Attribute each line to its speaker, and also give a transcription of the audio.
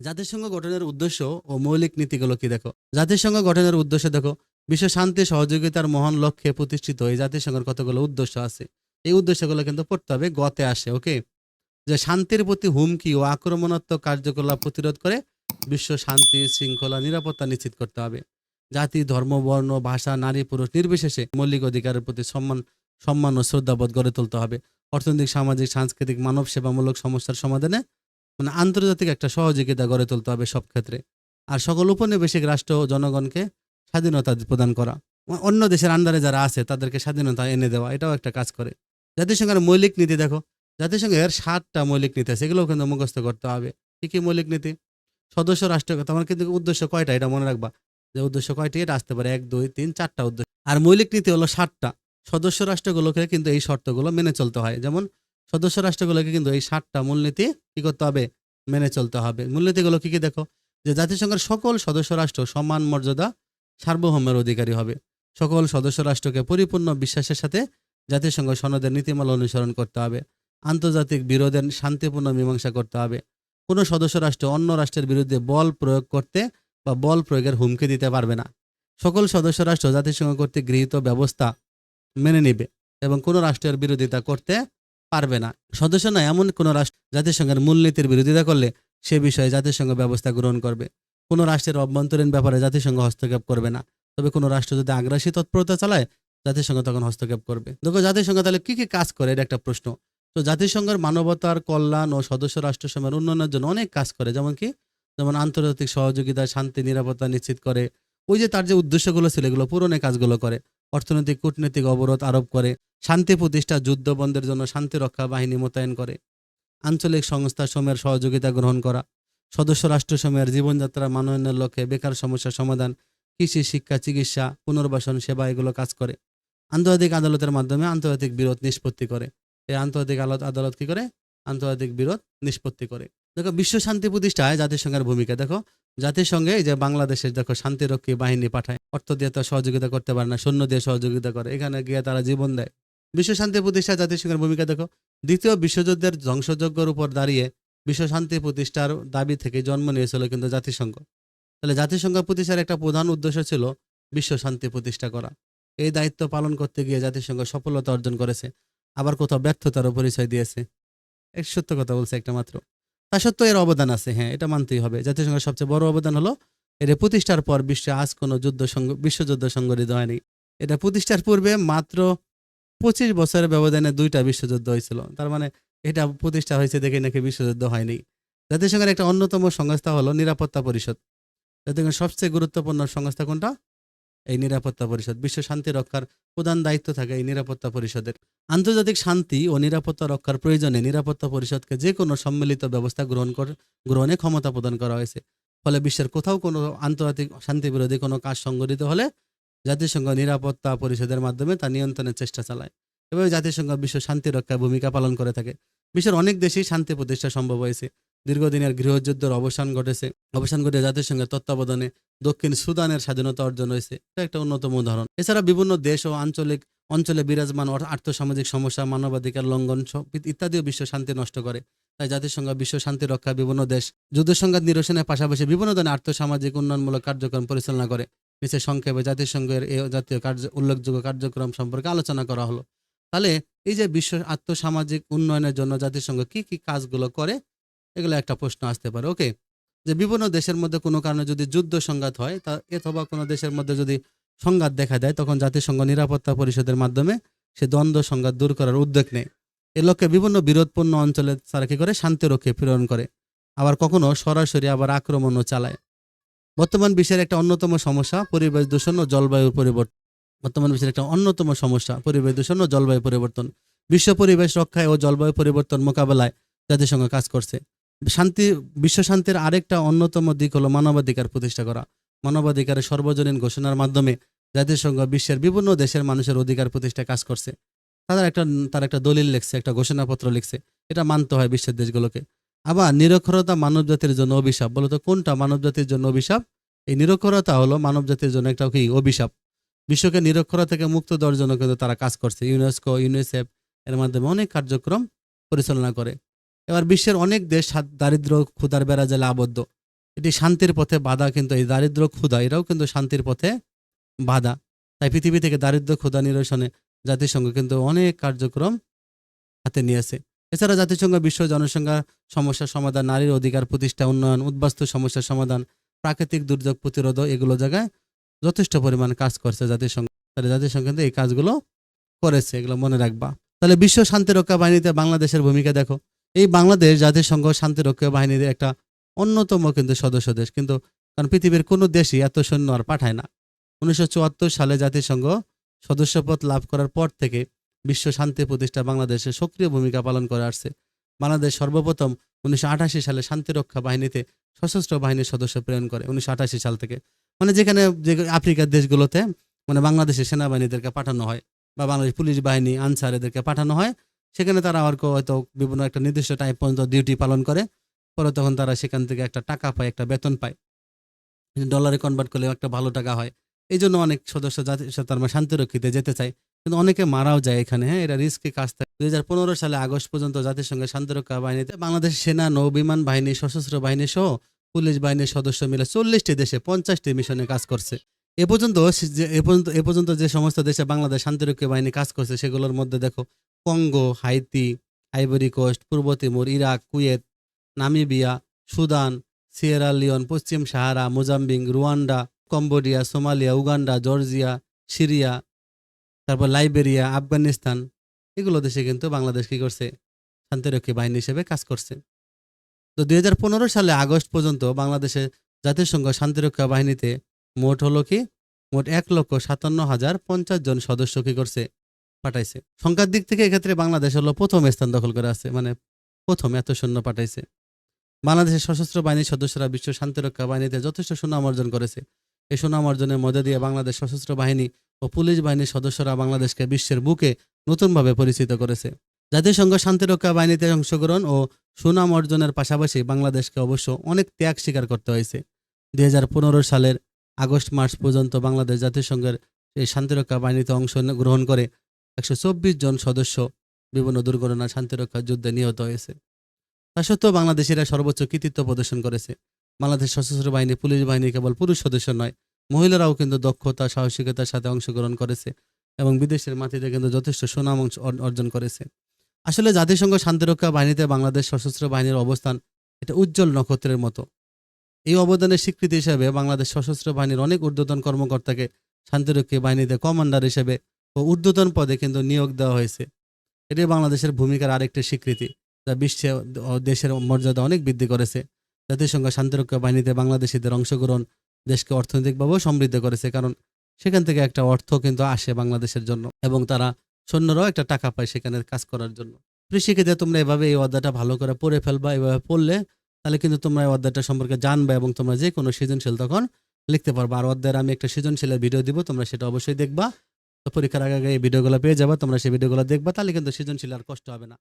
Speaker 1: জাতিসংঘ গঠনের উদ্দেশ্য ও মৌলিক নীতিগুলো কি দেখো? জাতিসংঘ গঠনের উদ্দেশ্য দেখো, বিশ্ব শান্তি, সহযোগিতার মহান লক্ষ্যে প্রতিষ্ঠিত এই জাতিসংঘের কতগুলো উদ্দেশ্য আছে? এই উদ্দেশ্যগুলো কিন্তু পড়তে হবে, গতে আসে, ওকে? যে শান্তির প্রতি হুমকি ও আক্রমণাত্মক কার্যকলাপ প্রতিরোধ করে বিশ্ব শান্তি, শৃঙ্খলা, নিরাপত্তা নিশ্চিত করতে হবে। জাতি, ধর্ম, বর্ণ, ভাষা, নারী, পুরুষ নির্বিশেষে মৌলিক অধিকারের প্রতি সম্মান সম্মান ও শ্রদ্ধাবোধ গড়ে তুলতে হবে। অর্থনৈতিক, সামাজিক, সাংস্কৃতিক মানব সেবামূলক সমস্যার সমাধানে মানে আন্তর্জাতিক একটা সহযোগিতা গড়ে তুলতে হবে সব ক্ষেত্রে। আর সকল উপনিবেশিক রাষ্ট্র জনগণকে স্বাধীনতা প্রদান করা। অন্য দেশের আন্ডারে যারা আছে, তাদেরকে স্বাধীনতা এনে দেওয়া, এটাও একটা কাজ করে। জাতিসংঘের মৌলিক নীতি দেখো, জাতিসংঘের সাতটা মৌলিক নীতি আছে, এগুলোও কিন্তু মুখস্থ করতে হবে। কি কি মৌলিক নীতি? সদস্য রাষ্ট্র, তোমার কিন্তু উদ্দেশ্য কয়টা? এটা মনে রাখবা। যে উদ্দেশ্য কয়টি? এটা আসতে পারে এক, দুই, তিন, চারটা উদ্দেশ্য। আর মৌলিক নীতি হলো সাতটা। সদস্য রাষ্ট্রগুলোকে কিন্তু এই শর্তগুলো মেনে চলতে হয়। যেমন সদস্য রাষ্ট্রগুলোকে কিন্তু এই সাতটা মূলনীতি কি করতে হবে? মেনে চলতে হবে। মূলনীতিগুলো কি কি দেখো? যে জাতিসংঘের সকল সদস্য রাষ্ট্র সমান মর্যাদা, সার্বভৌমের অধিকারী হবে। সকল সদস্য রাষ্ট্রকে পরিপূর্ণ বিশ্বাসের সাথে জাতিসংঘ সনদের নীতিমালা অনুসরণ করতে হবে। আন্তর্জাতিক বিরোধের শান্তিপূর্ণ মীমাংসা করতে হবে। কোনো সদস্য রাষ্ট্র অন্য রাষ্ট্রের বিরুদ্ধে বল প্রয়োগ করতে বা বল প্রয়োগের হুমকি দিতে পারবে না। সকল সদস্য রাষ্ট্র জাতিসংঘ কর্তৃক গৃহীত ব্যবস্থা মেনে নিবে এবং কোনো রাষ্ট্রের বিরোধিতা করতে পারবে না। সদস্য নয় এমন কোনো রাষ্ট্র জাতিসংঘের মূলনীতির বিরোধিতা করলে সে বিষয়ে জাতিসংঘ ব্যবস্থা গ্রহণ করবে। কোনো রাষ্ট্রের অভ্যন্তরীণ ব্যাপারে জাতিসংঘ হস্তক্ষেপ করবে না। তবে কোনো রাষ্ট্র যদি আগ্রাসী তৎপরতা চালায়, জাতিসংঘ তখন হস্তক্ষেপ করবে। দেখো, জাতিসংঘ তাহলে কি কি কাজ করে, এটা একটা প্রশ্ন। তো জাতিসংঘের মানবতার কল্যাণ ও সদস্য রাষ্ট্রসমূহের উন্নয়নের জন্য অনেক কাজ করে। যেমন কি? যেমন আন্তর্জাতিক সহযোগিতা, শান্তি, নিরাপত্তা নিশ্চিত করে। ওই যে তার যে উদ্দেশ্যগুলো ছিল, এগুলো পূরণে কাজগুলো করে। অর্থনৈতিক, কূটনৈতিক অবরোধ আরোপ করে, শান্তি প্রতিষ্ঠা, যুদ্ধ বন্ধের জন্য শান্তি রক্ষা বাহিনী মোতায়েন করে, আঞ্চলিক সংস্থা সমূহের সহযোগিতা গ্রহণ করা, সদস্য রাষ্ট্রসমূহের জীবনযাত্রা মানোন্নয়নের লক্ষ্যে বেকার সমস্যার সমাধান, কৃষি, শিক্ষা, চিকিৎসা, পুনর্বাসন, সেবা এগুলো কাজ করে। আন্তর্জাতিক আদালতের মাধ্যমে আন্তর্জাতিক বিরোধ নিষ্পত্তি করে। এই আন্তর্জাতিক আদালত কি করে? আন্তর্জাতিক বিরোধ নিষ্পত্তি করে। দেখো, বিশ্ব শান্তি প্রতিষ্ঠায় জাতিসংঘের ভূমিকা দেখো, জাতিসংঘে এই যে বাংলাদেশের দেখো শান্তিরক্ষী বাহিনী পাঠায়, অর্থ দিয়ে তো সহযোগিতা করতে পারে না, সৈন্য দিয়ে সহযোগিতা করে, এখানে গিয়ে তারা জীবন দেয়। বিশ্ব শান্তি প্রতিষ্ঠায় জাতিসংঘের ভূমিকা দেখো, দ্বিতীয় বিশ্বযুদ্ধের ধ্বংসযজ্ঞের উপর দাঁড়িয়ে বিশ্ব শান্তি প্রতিষ্ঠার দাবি থেকে জন্ম নিয়েছিল কিন্তু জাতিসংঘ। তাহলে জাতিসংঘ প্রতিষ্ঠার একটা প্রধান উদ্দেশ্য ছিল বিশ্ব শান্তি প্রতিষ্ঠা করা। এই দায়িত্ব পালন করতে গিয়ে জাতিসংঘ সফলতা অর্জন করেছে, আবার কোথাও ব্যর্থতারও পরিচয় দিয়েছে। এক সত্য কথা বলছে একটা মাত্র। তা সত্ত্বেও এর অবদান আছে হ্যাঁ এটা মানতেই হবে। জাতিসংঘের সবচেয়ে বড় অবদান হলো, এটা প্রতিষ্ঠার পর বিশ্বে আজ কোনো যুদ্ধ সংঘ বিশ্বযুদ্ধ সংঘটিত হয়নি। এটা প্রতিষ্ঠার পূর্বে মাত্র পঁচিশ বছরের ব্যবধানে দুইটা বিশ্বযুদ্ধ হয়েছিল। তার মানে এটা প্রতিষ্ঠা হয়েছে দেখে নাকি বিশ্বযুদ্ধ হয়নি। জাতিসংঘের একটা অন্যতম সংস্থা হলো নিরাপত্তা পরিষদ। জাতিসংঘের সবচেয়ে গুরুত্বপূর্ণ সংস্থা কোনটা? এই নিরাপত্তা পরিষদ। বিশ্ব শান্তি রক্ষার প্রধান দায়িত্ব থাকে এই নিরাপত্তা পরিষদের। আন্তর্জাতিক শান্তি ও নিরাপত্তা রক্ষার প্রয়োজনে নিরাপত্তা পরিষদকে যে কোনো সম্মিলিত ব্যবস্থা গ্রহণ কর গ্রহণে ক্ষমতা প্রদান করা হয়েছে। ফলে বিশ্বের কোথাও কোনো আন্তর্জাতিক শান্তি বিরোধী কোনো কাজ সংঘটিত হলে জাতিসংঘ নিরাপত্তা পরিষদের মাধ্যমে তা নিয়ন্ত্রণের চেষ্টা চালায় এভাবে জাতিসংঘ বিশ্ব শান্তি রক্ষায় ভূমিকা পালন করে থাকে। বিশ্বের অনেক দেশেই শান্তি প্রতিষ্ঠা সম্ভব হয়েছে। দীর্ঘদিনের গৃহযুদ্ধের অবসান ঘটেছে। অবসান ঘটে জাতিসংঘের তত্ত্বাবধানে দক্ষিণ সুদানের স্বাধীনতা অর্জন হয়েছে। এটা একটা অন্যতম উদাহরণ। এছাড়া বিভিন্ন দেশ ও আঞ্চলিক অঞ্চলে বিরাজমান আর্থসামাজিক সমস্যা, মানবাধিকার লঙ্ঘন ইত্যাদিও বিশ্ব শান্তি নষ্ট করে। তাই জাতিসংঘ, বিশ্ব শান্তি রক্ষা, বিভিন্ন দেশ যুদ্ধ সংঘাত নিরসনের পাশাপাশি বিভিন্ন ধরনের আর্থসামাজিক উন্নয়নমূলক কার্যক্রম পরিচালনা করে। নিচে সংক্ষেপে জাতিসংঘের এই জাতীয় কার্য, উল্লেখযোগ্য কার্যক্রম সম্পর্কে আলোচনা করা হলো। তাহলে এই যে বিশ্ব আর্থসামাজিক উন্নয়নের জন্য জাতিসংঘ কি কি কাজগুলো করে এগুলো একটা প্রশ্ন আসতে পারে। ওকে যে বিভিন্ন দেশের মধ্যে কোনো কারণে যদি যুদ্ধ সংঘাত হয়, তা অথবা কোনো দেশের মধ্যে যদি সংঘাত দেখা দেয়, তখন জাতিসংঘ নিরাপত্তা পরিষদের মাধ্যমে সে দ্বন্দ্ব সংঘাত দূর করার উদ্যোগ নেয়। এ লক্ষ্যে বিভিন্ন বিরোধপূর্ণ অঞ্চলে তারা কি করে শান্তিরক্ষে প্রেরণ করে। আবার কখনো সরাসরি আবার আক্রমণও চালায়। বর্তমান বিশ্বের একটা অন্যতম সমস্যা পরিবেশ দূষণ ও জলবায়ু পরিবর্তন। বর্তমান বিশ্বের একটা অন্যতম সমস্যা পরিবেশ দূষণ ও জলবায়ু পরিবর্তন। বিশ্ব পরিবেশ রক্ষায় ও জলবায়ু পরিবর্তন মোকাবেলায় জাতিসংঘ কাজ করছে। শান্তি, বিশ্ব শান্তির আরেকটা অন্যতম দিক হলো মানবাধিকার প্রতিষ্ঠা করা। মানবাধিকারের সর্বজনীন ঘোষণার মাধ্যমে জাতিসংঘ বিশ্বের বিভিন্ন দেশের মানুষের অধিকার প্রতিষ্ঠায় কাজ করছে। তাদের একটা, তার একটা দলিল লিখছে, একটা ঘোষণাপত্র লিখছে। এটা মানতে হয় বিশ্বের দেশগুলোকে। আবার নিরক্ষরতা মানবজাতির জন্য অভিশাপ। বলতো কোনটা মানবজাতির জন্য অভিশাপ? এই নিরক্ষরতা হলো মানবজাতির জন্য একটা কি? অভিশাপ। বিশ্বকে নিরক্ষরতা থেকে মুক্ত দেওয়ার জন্য কিন্তু তারা কাজ করছে। ইউনেস্কো, ইউনিসেফ এর মাধ্যমে অনেক কার্যক্রম পরিচালনা করে। এবার বিশ্বের অনেক দেশ দারিদ্র ক্ষুধার বেড়া জেলে আবদ্ধ এটি শান্তির পথে বাধা কিন্তু এই দারিদ্র ক্ষুধা, এরাও কিন্তু শান্তির পথে বাধা। তাই পৃথিবী থেকে দারিদ্র ক্ষুধা নিরসনে জাতিসংঘ কিন্তু অনেক কার্যক্রম হাতে নিয়েছে এছাড়া জাতিসংঘ বিশ্ব জনসংখ্যা সমস্যার সমাধান, নারীর অধিকার প্রতিষ্ঠা, উন্নয়ন, উদ্বাস্তু সমস্যার সমাধান, প্রাকৃতিক দুর্যোগ প্রতিরোধ, এগুলো জায়গায় যথেষ্ট পরিমাণ কাজ করছে জাতিসংঘ। তাহলে জাতিসংঘ কিন্তু এই কাজগুলো করেছে, এগুলো মনে রাখবা। তাহলে বিশ্ব শান্তিরক্ষা বাহিনীতে বাংলাদেশের ভূমিকা দেখো। এই বাংলাদেশ জাতিসংঘ শান্তিরক্ষা বাহিনীর একটা অন্যতম কিন্তু সদস্য দেশ। কিন্তু কারণ পৃথিবীর কোনো দেশই এত সৈন্য আর পাঠায় না। উনিশশো চুয়াত্তর সালে জাতিসংঘ সদস্যপদ লাভ করার পর থেকে বিশ্ব শান্তি প্রতিষ্ঠা বাংলাদেশে সক্রিয় ভূমিকা পালন করে আসছে। বাংলাদেশ সর্বপ্রথম উনিশশো আঠাশি সালে শান্তিরক্ষা বাহিনীতে সশস্ত্র বাহিনীর সদস্য প্রেরণ করে, উনিশশো আঠাশি সাল থেকে। মানে যেখানে যে আফ্রিকার দেশগুলোতে মানে বাংলাদেশের সেনাবাহিনীদেরকে পাঠানো হয় বা বাংলাদেশ পুলিশ বাহিনী, আনসার এদেরকে পাঠানো হয়। সেখানে তারা আর হয়তো বিভিন্ন একটা নির্দিষ্ট টাইম পর্যন্ত ডিউটি পালন করে। পরে তখন তারা সেখান থেকে একটা টাকা পায়, একটা বেতন পায়। ডলারে কনভার্ট করলে একটা ভালো টাকা হয়। এই জন্য অনেক সদস্য জাতি তার মানে শান্তিরক্ষীতে যেতে চায় কিন্তু অনেকে মারাও যায় এখানে হ্যাঁ? এটা রিস্কি কাজ থাকে দুই হাজার পনেরো সালে আগস্ট পর্যন্ত জাতিসংঘের শান্তিরক্ষা বাহিনীতে বাংলাদেশ সেনা নৌ বিমান বাহিনী, সশস্ত্র বাহিনী সহ পুলিশ বাহিনীর সদস্য মিলে চল্লিশটি দেশে পঞ্চাশটি মিশনে কাজ করছে। এ পর্যন্ত এ পর্যন্ত এ পর্যন্ত যে সমস্ত দেশে বাংলাদেশ শান্তিরক্ষী বাহিনী কাজ করছে, সেগুলোর মধ্যে দেখো কঙ্গো হাইতি আইভরি কোস্ট পূর্ব Timor Iraq Kuwait Namibia Sudan Sierra Leone পশ্চিম Sahara Mozambique Rwanda Cambodia Somalia Uganda Georgia Syria তারপর লাইবেরিয়া আফগানিস্তান এগুলো দেশে কিন্তু বাংলাদেশ কি করছে? শান্তিরক্ষী বাহিনী হিসেবে কাজ করছে। তো দুই হাজার পনেরো সালে আগস্ট পর্যন্ত বাংলাদেশে জাতিসংঘ শান্তিরক্ষা বাহিনীতে মোট হলো কি? মোট এক লক্ষ সাতান্ন হাজার পঞ্চাশ জন সদস্য কি করছে? পাঠাইছে। সংখ্যার দিক থেকে এক্ষেত্রে বাংলাদেশ হলো প্রথম স্থান দখল করে আছে মানে প্রথম এত সৈন্য পাঠাইছে। বাংলাদেশের সশস্ত্র বাহিনীর সদস্যরা বিশ্ব শান্তিরক্ষা বাহিনীতে যথেষ্ট সুনাম অর্জন করেছে। এই সুনাম অর্জনের মধ্যে দিয়ে বাংলাদেশ সশস্ত্র বাহিনী ও পুলিশ বাহিনীর সদস্যরা বাংলাদেশকে বিশ্বের বুকে নতুনভাবে পরিচিত করেছে। জাতিসংঘ শান্তিরক্ষা বাহিনীতে অংশগ্রহণ ও সুনাম অর্জনের পাশাপাশি বাংলাদেশকে অবশ্য অনেক ত্যাগ স্বীকার করতে হয়েছে। দুই হাজার পনেরো সালের আগস্ট, মার্চ পর্যন্ত বাংলাদেশ জাতিসংঘের এই শান্তিরক্ষা বাহিনীতে অংশ গ্রহণ করে একশো জন সদস্য বিভিন্ন দুর্ঘটনা শান্তিরক্ষা যুদ্ধে নিহত হয়েছে। তা সত্ত্বেও বাংলাদেশিরা সর্বোচ্চ কৃতিত্ব প্রদর্শন করেছে। বাংলাদেশ সশস্ত্র বাহিনী, পুলিশ বাহিনী কেবল পুরুষ সদস্য নয়, মহিলারাও কিন্তু দক্ষতা, সাহসিকতার সাথে অংশগ্রহণ করেছে এবং বিদেশের মাটিতে কিন্তু যথেষ্ট সুনাম অর্জন করেছে। আসলে জাতিসংঘ শান্তিরক্ষা বাহিনীতে বাংলাদেশ সশস্ত্র বাহিনীর অবস্থান এটা উজ্জ্বল নক্ষত্রের মতো। এই অবদানের স্বীকৃতি হিসেবে বাংলাদেশ সশস্ত্র বাহিনীর অনেক ঊর্ধ্বতন কর্মকর্তাকে শান্তিরক্ষী বাহিনীতে কমান্ডার হিসেবে ও ঊর্ধ্বতন পদে কিন্তু নিয়োগ দেওয়া হয়েছে। এটি বাংলাদেশের ভূমিকার আরেকটি স্বীকৃতি। যা বিশ্বে দেশের মর্যাদা অনেক বৃদ্ধি করেছে। জাতিসংঘ শান্তিরক্ষা বাহিনীতে বাংলাদেশিদের অংশগ্রহণ দেশকে অর্থনৈতিকভাবেও সমৃদ্ধ করেছে, কারণ সেখান থেকে একটা অর্থ কিন্তু আসে বাংলাদেশের জন্য এবং তারা সৈন্যরাও একটা টাকা পায় সেখানে কাজ করার জন্য। কৃষিক্ষেত্রে তোমরা এভাবে এই অধ্যায়টা ভালো করে পড়ে ফেলবা, এভাবে পড়লে তাহলে কিন্তু তোমরা এই অধ্যায়টা সম্পর্কে জানবে এবং তোমরা যে কোনো সৃজনশীল তখন লিখতে পারবা। আর অধ্যায়ের আমি একটা সৃজনশীলের ভিডিও দিব, তোমরা সেটা অবশ্যই দেখবা। পরীক্ষার আগে আগে ভিডিওগুলো পেয়ে যাবা, তোমরা সেই ভিডিওগুলো দেখবা, তাহলে কিন্তু সৃজনশীল আর কষ্ট হবে না।